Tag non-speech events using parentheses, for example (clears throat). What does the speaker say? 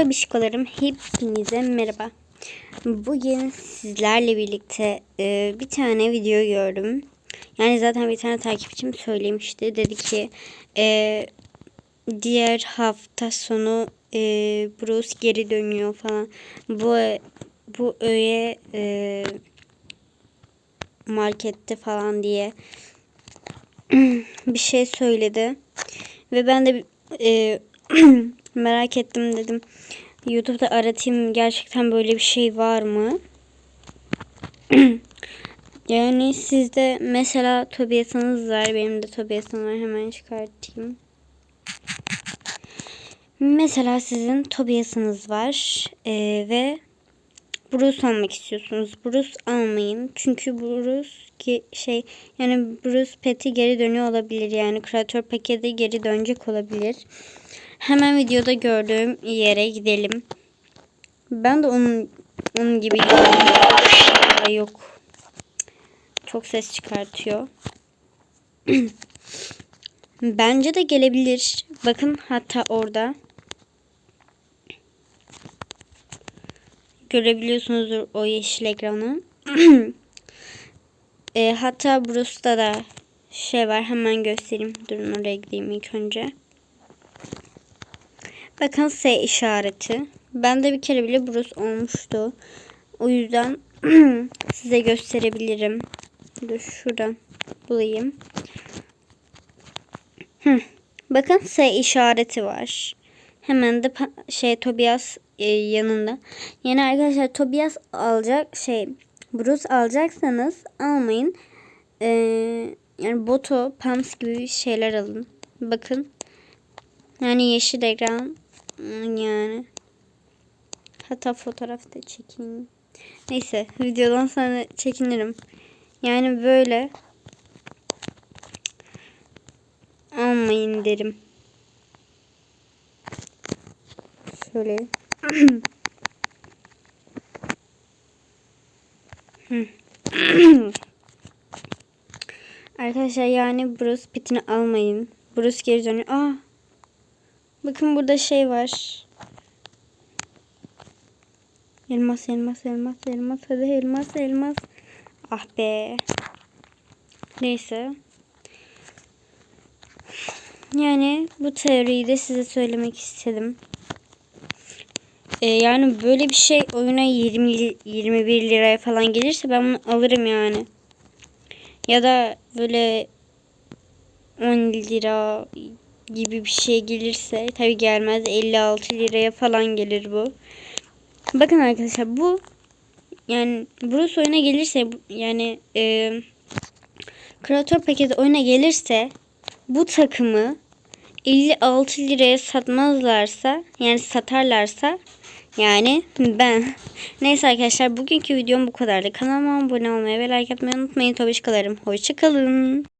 Tobişkolarım hepinize merhaba. Bugün sizlerle birlikte e, bir tane video gördüm. Yani zaten bir tane takipçim söylemişti. Dedi ki e, diğer hafta sonu e, Bruce geri dönüyor falan. Bu bu öğe e, markette falan diye (clears throat) bir şey söyledi. Ve ben de e, (clears throat) merak ettim dedim. YouTube'da aratayım gerçekten böyle bir şey var mı? (clears throat) yani sizde mesela Tobias'ınız var. Benim de Tobias'ım var. Hemen çıkartayım. Mesela sizin Tobias'ınız var. Ee, ve Bruce almak istiyorsunuz. Bruce almayın. Çünkü Bruce ki şey yani Bruce Pet'i geri dönüyor olabilir. Yani kreatör paketi geri dönecek olabilir. Hemen videoda gördüğüm yere gidelim. Ben de onun onun gibi Ay yok. Çok ses çıkartıyor. (clears throat) Bence de gelebilir. Bakın hatta orada. Görebiliyorsunuzdur o yeşil ekranı. (clears throat) e, hatta Bruce'da da şey var. Hemen göstereyim. Durun oraya gideyim ilk önce. Bakın S işareti. Ben de bir kere bile Bruce olmuştu. O yüzden (clears throat) size gösterebilirim. Dur şuradan bulayım. Bakın S işareti var. Hemen de şey Tobias e, yanında. Yani arkadaşlar Tobias alacak şey Bruce alacaksanız almayın. Ee, yani Boto, Pams gibi şeyler alın. Bakın. Yani yeşil ekran yani. Hatta fotoğraf da çekeyim. Neyse videodan sonra çekinirim. Yani böyle almayın derim. Şöyle. Arkadaşlar yani Bruce pitini almayın. Bruce geri dönüyor. Aa. Bakın burada şey var. Elmas elmas elmas elmas hadi elmas elmas. Ah be. Neyse. Yani bu teoriyi de size söylemek istedim. Ee, yani böyle bir şey oyuna 20 21 liraya falan gelirse ben bunu alırım yani. Ya da böyle 10 lira gibi bir şey gelirse tabi gelmez 56 liraya falan gelir bu. Bakın arkadaşlar bu yani Bruce oyuna gelirse yani e, kreatör paketi oyuna gelirse bu takımı 56 liraya satmazlarsa yani satarlarsa yani ben. (laughs) Neyse arkadaşlar bugünkü videom bu kadardı. Kanalıma abone olmayı ve like atmayı unutmayın. Tobişkalarım. Hoşçakalın.